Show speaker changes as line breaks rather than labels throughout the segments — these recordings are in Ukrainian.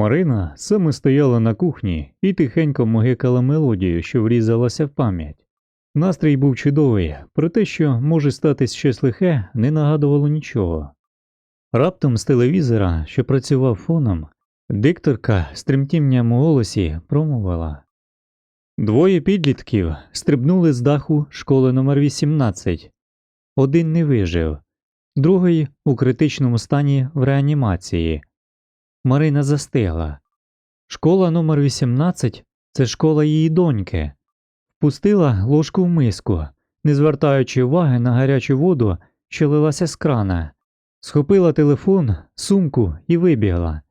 Марина саме стояла на кухні і тихенько могикала мелодію, що врізалася в пам'ять. Настрій був чудовий, про те, що може статись щось лихе, не нагадувало нічого. Раптом з телевізора, що працював фоном, дикторка з тремтінням у голосі промовила. Двоє підлітків стрибнули з даху школи номер 18 Один не вижив, другий у критичному стані в реанімації. Марина застигла. Школа номер 18 це школа її доньки. Впустила ложку в миску, не звертаючи уваги на гарячу воду, що лилася з крана, схопила телефон, сумку і вибігла.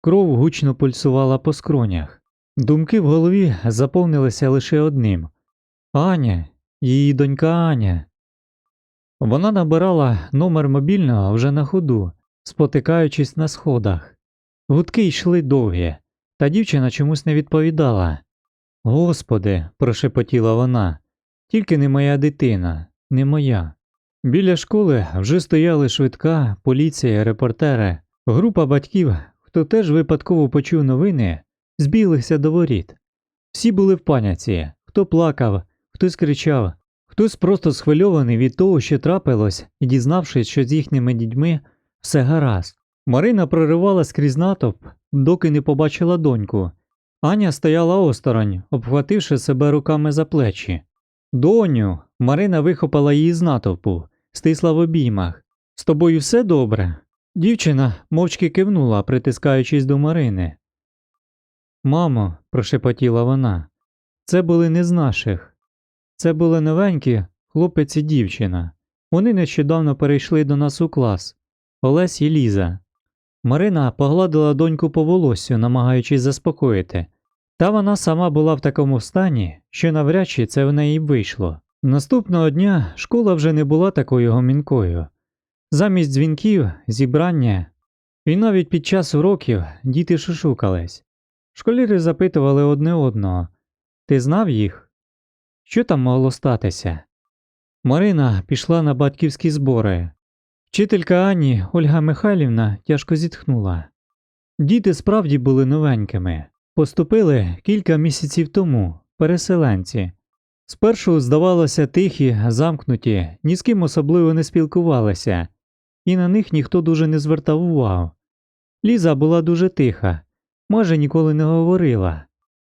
Кров гучно пульсувала по скронях. Думки в голові заповнилися лише одним Аня, її донька Аня. Вона набирала номер мобільного вже на ходу, спотикаючись на сходах. Гудки йшли довгі, та дівчина чомусь не відповідала. Господи, прошепотіла вона, тільки не моя дитина, не моя. Біля школи вже стояли швидка, поліція, репортери, група батьків, хто теж випадково почув новини, збіглися до воріт. Всі були в паняці, хто плакав, хтось кричав, хтось просто схвильований від того, що трапилось, і дізнавшись, що з їхніми дітьми все гаразд. Марина проривала скрізь натовп, доки не побачила доньку. Аня стояла осторонь, обхвативши себе руками за плечі. Доню, Марина вихопила її з натовпу, стисла в обіймах. З тобою все добре? Дівчина мовчки кивнула, притискаючись до Марини. Мамо, прошепотіла вона, це були не з наших. Це були новенькі хлопець і дівчина. Вони нещодавно перейшли до нас у клас Олесь і Ліза. Марина погладила доньку по волосю, намагаючись заспокоїти. Та вона сама була в такому стані, що навряд чи це в неї вийшло. Наступного дня школа вже не була такою гомінкою. Замість дзвінків, зібрання, і навіть під час уроків діти шушукались. Школіри запитували одне одного Ти знав їх? Що там могло статися? Марина пішла на батьківські збори. Вчителька Ані Ольга Михайлівна тяжко зітхнула. Діти справді були новенькими, поступили кілька місяців тому, переселенці. Спершу, здавалося, тихі, замкнуті, ні з ким особливо не спілкувалися, і на них ніхто дуже не звертав увагу. Ліза була дуже тиха, майже ніколи не говорила,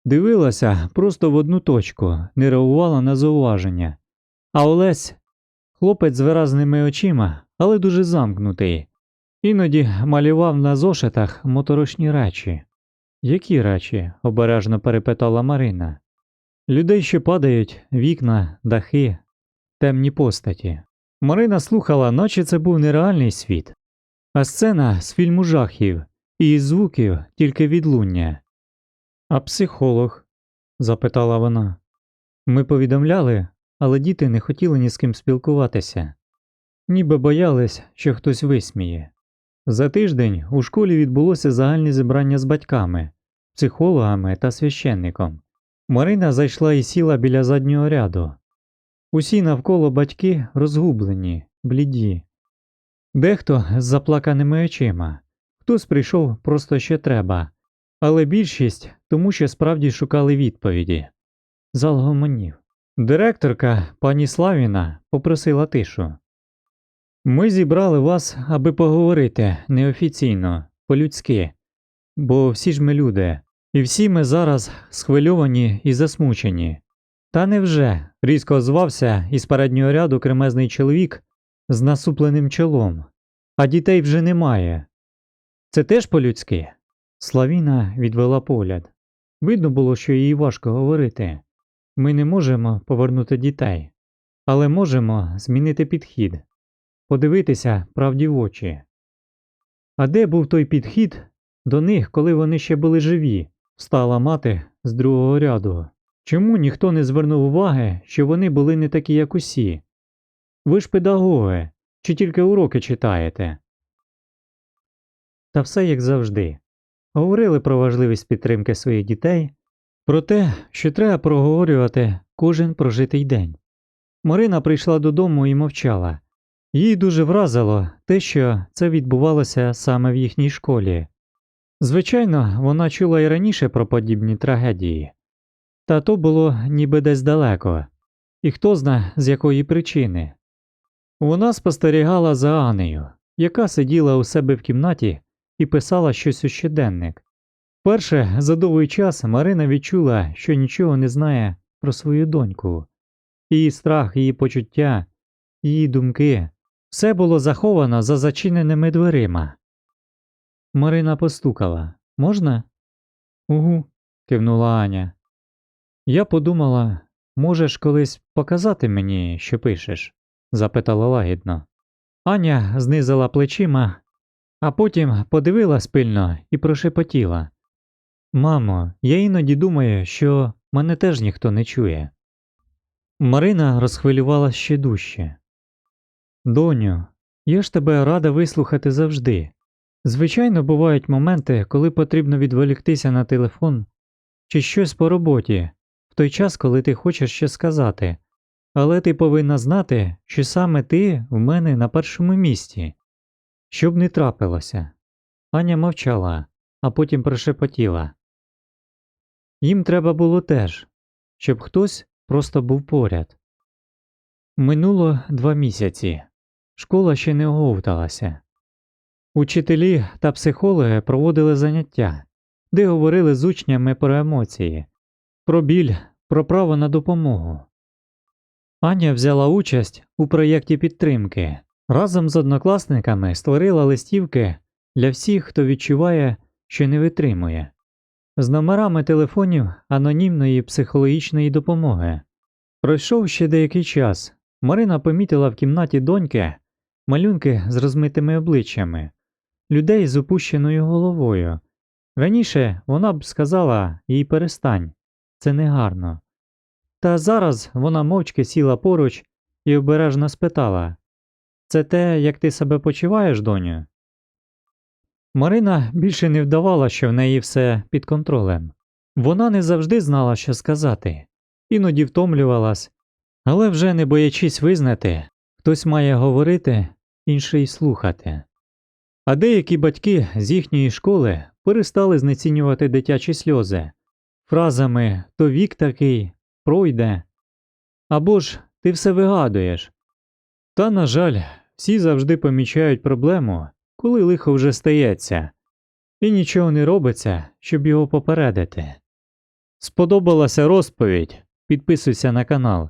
дивилася просто в одну точку, не реагувала на зауваження. А Олесь хлопець з виразними очима, але дуже замкнутий. Іноді малював на зошитах моторошні речі. Які речі? обережно перепитала Марина. Людей, що падають, вікна, дахи, темні постаті. Марина слухала, наче це був нереальний світ, а сцена з фільму жахів і із звуків тільки відлуння. А психолог? запитала вона. Ми повідомляли, але діти не хотіли ні з ким спілкуватися, ніби боялись, що хтось висміє. За тиждень у школі відбулося загальне зібрання з батьками, психологами та священником. Марина зайшла і сіла біля заднього ряду. Усі навколо батьки розгублені, бліді. Дехто з заплаканими очима, хтось прийшов просто ще треба, але більшість тому, що справді шукали відповіді. Зал гомонів. Директорка пані Славіна попросила тишу. Ми зібрали вас, аби поговорити неофіційно, по-людськи, бо всі ж ми люди, і всі ми зараз схвильовані і засмучені. Та невже різко озвався із переднього ряду кремезний чоловік з насупленим чолом, а дітей вже немає. Це теж по-людськи? Славіна відвела погляд. Видно було, що їй важко говорити. Ми не можемо повернути дітей, але можемо змінити підхід, подивитися правді в очі. А де був той підхід до них, коли вони ще були живі? Стала мати з другого ряду. Чому ніхто не звернув уваги, що вони були не такі, як усі? Ви ж педагоги, чи тільки уроки читаєте? Та все як завжди. Говорили про важливість підтримки своїх дітей, про те, що треба проговорювати кожен прожитий день. Марина прийшла додому і мовчала. Їй дуже вразило те, що це відбувалося саме в їхній школі. Звичайно, вона чула і раніше про подібні трагедії, та то було ніби десь далеко, і хто зна з якої причини. Вона спостерігала за Анею, яка сиділа у себе в кімнаті і писала щось у щоденник. Перше за довгий час Марина відчула, що нічого не знає про свою доньку. Її страх, її почуття, її думки все було заховано за зачиненими дверима. Марина постукала. Можна? Угу, кивнула Аня. Я подумала, можеш колись показати мені, що пишеш? запитала лагідно. Аня знизила плечима, а потім подивилась пильно і прошепотіла. Мамо, я іноді думаю, що мене теж ніхто не чує. Марина розхвилювалась ще дужче. Доню, я ж тебе рада вислухати завжди. Звичайно, бувають моменти, коли потрібно відволіктися на телефон чи щось по роботі, в той час, коли ти хочеш щось сказати, але ти повинна знати, що саме ти в мене на першому місці. Щоб не трапилося. Аня мовчала, а потім прошепотіла. Їм треба було теж, щоб хтось просто був поряд. Минуло два місяці. Школа ще не оговталася. Учителі та психологи проводили заняття, де говорили з учнями про емоції, про біль, про право на допомогу. Аня взяла участь у проєкті підтримки. Разом з однокласниками створила листівки для всіх, хто відчуває, що не витримує, з номерами телефонів анонімної психологічної допомоги. Пройшов ще деякий час. Марина помітила в кімнаті доньки малюнки з розмитими обличчями, людей з опущеною головою. Раніше вона б сказала їй перестань, це негарно. Та зараз вона мовчки сіла поруч і обережно спитала Це те, як ти себе почуваєш, доню? Марина більше не вдавала, що в неї все під контролем. Вона не завжди знала, що сказати, іноді втомлювалась, але вже не боячись визнати, хтось має говорити, інший слухати. А деякі батьки з їхньої школи перестали знецінювати дитячі сльози фразами то вік такий, пройде. Або ж ти все вигадуєш. Та, на жаль, всі завжди помічають проблему, коли лихо вже стається, і нічого не робиться, щоб його попередити. Сподобалася розповідь? Підписуйся на канал,